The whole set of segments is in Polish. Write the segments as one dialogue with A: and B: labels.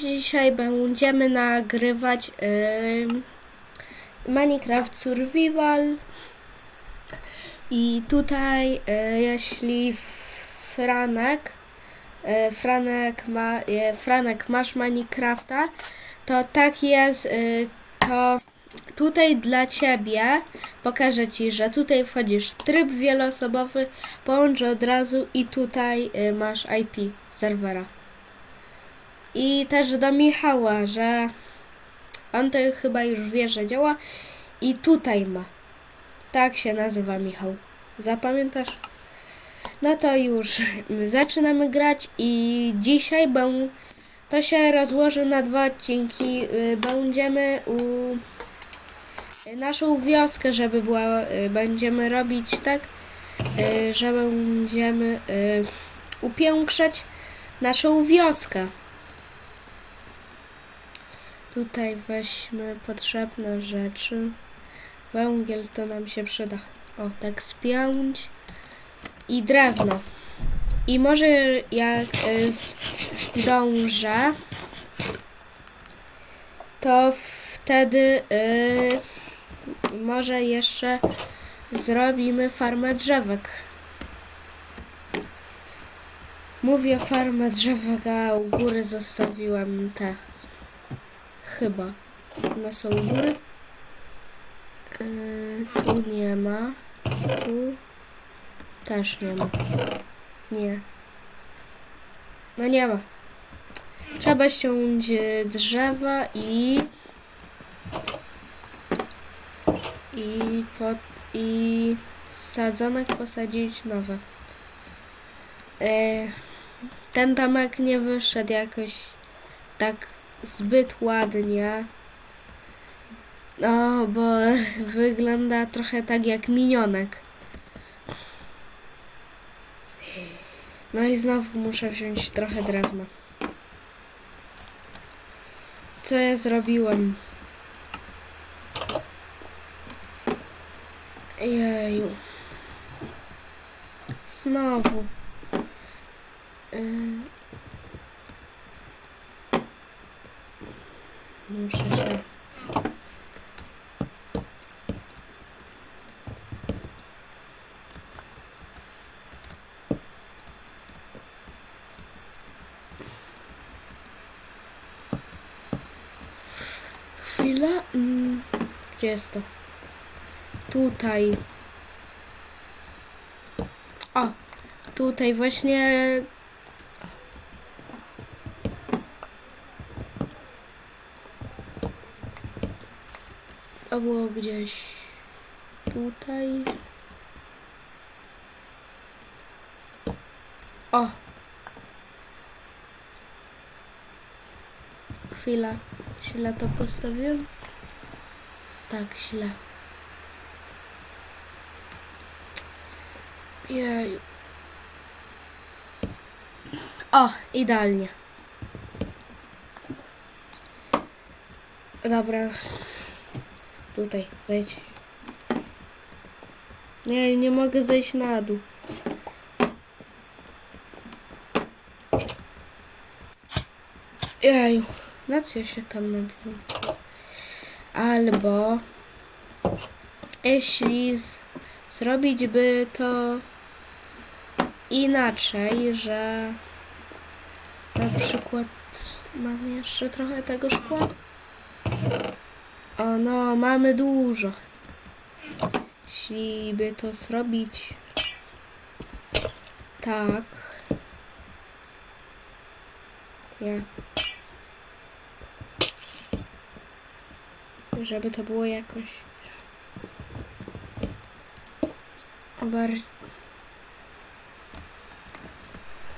A: Dzisiaj będziemy nagrywać Minecraft Survival. I tutaj y, jeśli Franek y, Franek ma y, Franek masz Minecrafta to tak jest to tutaj dla ciebie pokażę ci, że tutaj wchodzisz w tryb wieloosobowy połącz od razu i tutaj masz IP serwera i też do Michała, że on to chyba już wie, że działa i tutaj ma. Tak się nazywa Michał. Zapamiętasz? No to już zaczynamy grać i dzisiaj bę- to się rozłoży na dwa odcinki. Y, Będziemy u naszą wioskę, żeby była, y, będziemy robić tak, y, że będziemy upiększać naszą wioskę. Tutaj weźmy potrzebne rzeczy. Węgiel to nam się przyda. O, tak spiąć. I drewno. I może jak y, zdążę, to wtedy y, może jeszcze zrobimy farmę drzewek. Mówię farmę drzewek, a u góry zostawiłem te. Chyba. One są góry. Yy, tu nie ma. Tu też nie ma. Nie. No nie ma. Trzeba ściągnąć e, drzewa i i pod, i sadzonek posadzić nowe. E, ten domek nie wyszedł jakoś tak zbyt ładnie. No, bo wygląda trochę tak jak minionek. No i znowu muszę wziąć trochę drewna. Co ja zrobiłem? Jeju. Znowu. Yy. Muszę się... Chwila. Mm, gdzie jest to? Tutaj. O, tutaj właśnie To było gdzieś tutaj. O! Chwila. Źle to postawiłem? Tak, źle. Jeju. O, idealnie. Dobra. Tutaj, zejdź. Nie, nie mogę zejść na dół. Jeju, na co ja się tam nabiłem? Albo jeśli z, zrobić by to inaczej, że na przykład mam jeszcze trochę tego szkła. O no, mamy dużo. Jeśli by to zrobić tak. Nie. Żeby to było jakoś bardziej...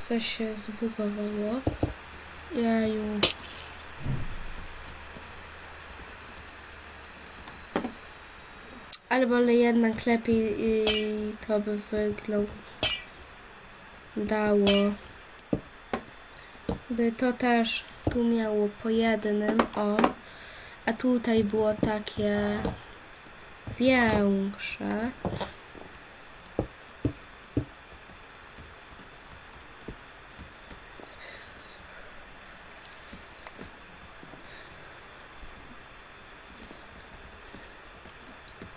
A: Coś się zbugowało. Jaju. Albo jednak lepiej y, to by wyglądało. By to też tu miało po jednym, o. A tutaj było takie większe.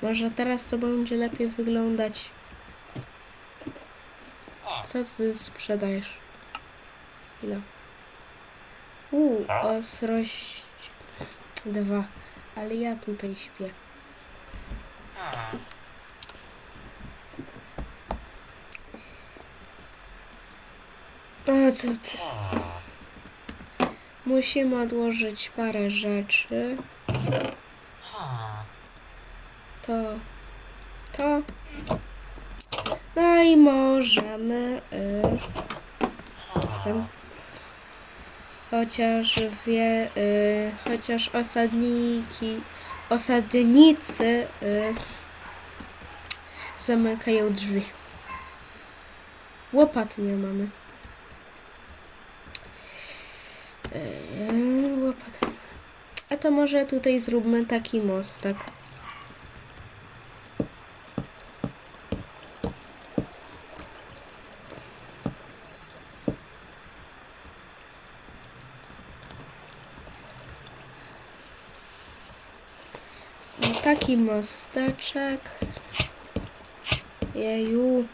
A: Może teraz to będzie lepiej wyglądać. Co ty sprzedajesz? Ile? Uuu, ostrość dwa. Ale ja tutaj śpię. O, co ty? Musimy odłożyć parę rzeczy. To, to. No i możemy. Y. Chociaż wie, y, chociaż osadniki, osadnicy y, zamykają drzwi. Łopat nie mamy. Yy, łopat. A to może tutaj zróbmy taki mostek. Taki mosteczek. Jeju.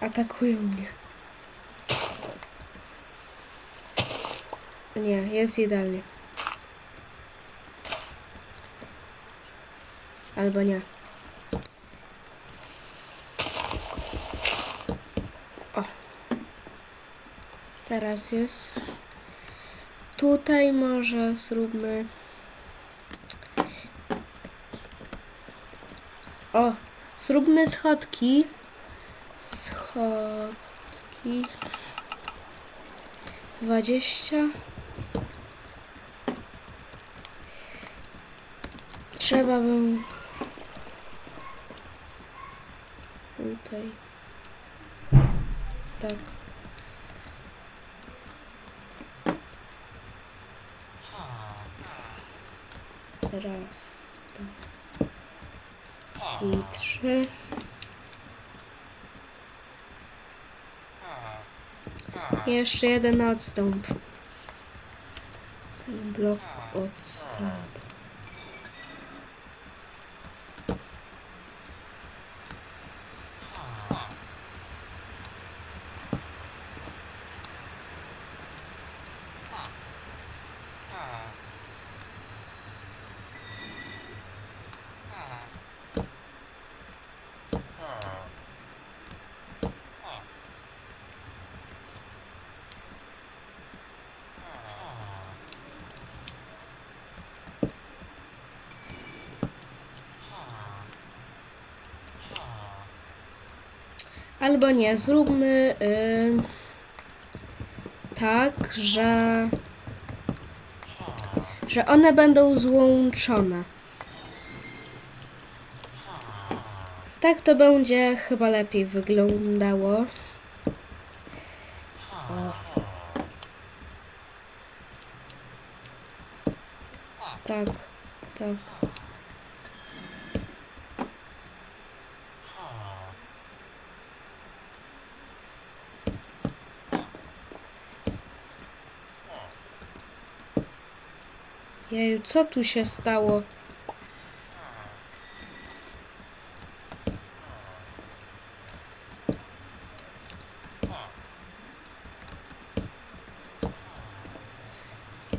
A: Atakują mnie. Nie, jest idealnie. Albo nie. O. Teraz jest. Tutaj może zróbmy. O, zróbmy schodki. Schodki. Dwadzieścia. Trzeba bym tutaj tak raz i trzy. I jeszcze jeden odstęp. Ten blok odstęp Albo nie, zróbmy y, tak, że, że one będą złączone. Tak to będzie chyba lepiej wyglądało. O. Tak, tak. Jeju, co tu się stało?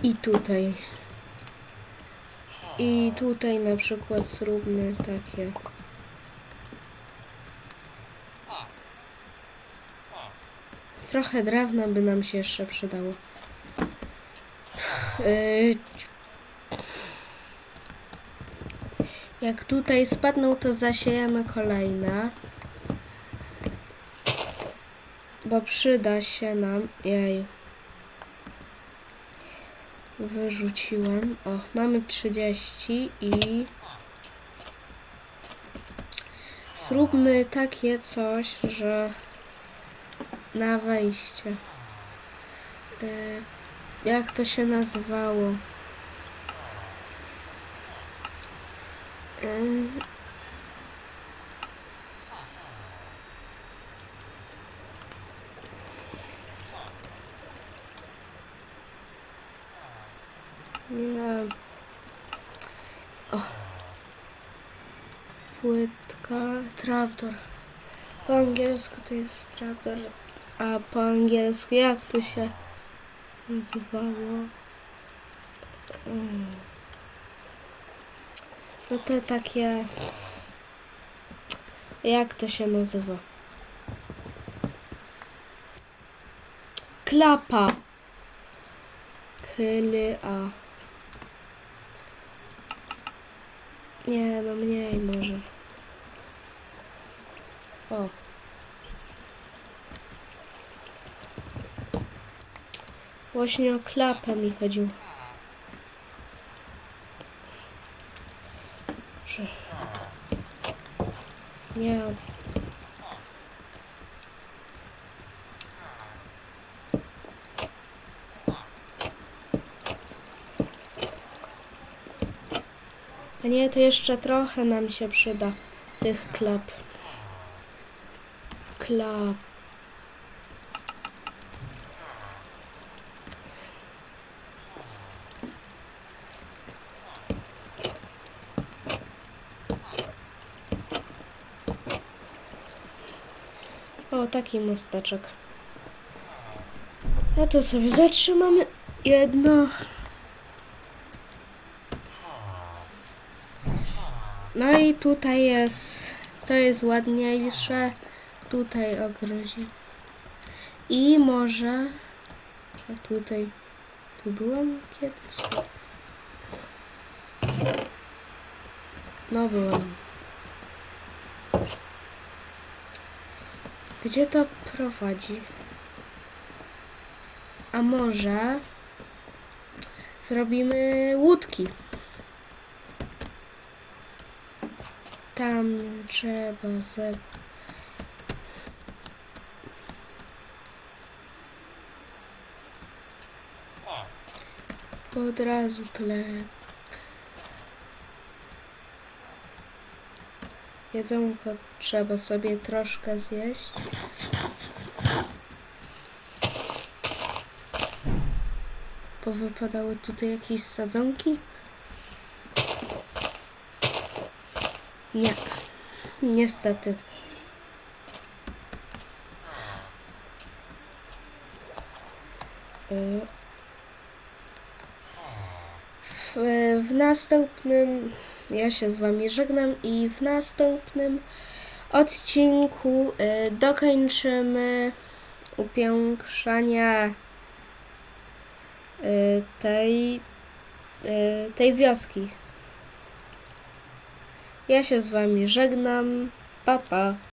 A: I tutaj. I tutaj na przykład zróbmy takie. Trochę drewna by nam się jeszcze przydało. Yy, Jak tutaj spadną, to zasiejemy kolejne. Bo przyda się nam. Jej. Wyrzuciłem. O, mamy 30 i. Zróbmy takie coś, że na wejście. Y, jak to się nazywało? Nie. O, płytka, trapdoor. Po angielsku to jest trapdoor, a po angielsku jak to się nazywało? No te takie... Jak to się nazywa? Klapa. Kyly, a... Nie, no mniej może. O. Właśnie o klapę mi chodził. Że... Nie. A nie, to jeszcze trochę nam się przyda tych klap. Klap. Taki mosteczek. A to sobie zatrzymamy jedno. No i tutaj jest, to jest ładniejsze. Tutaj ogrozi. I może, a tutaj, tu byłam kiedyś? No byłam. Gdzie to prowadzi? A może zrobimy łódki. Tam trzeba ze... Od razu tyle. Jedzonko trzeba sobie troszkę zjeść. Powypadały tutaj jakieś sadzonki? Nie. Niestety. W, następnym ja się z wami żegnam i w następnym odcinku y, dokończymy upiększania y, tej, y, tej wioski. Ja się z wami żegnam. Pa, pa.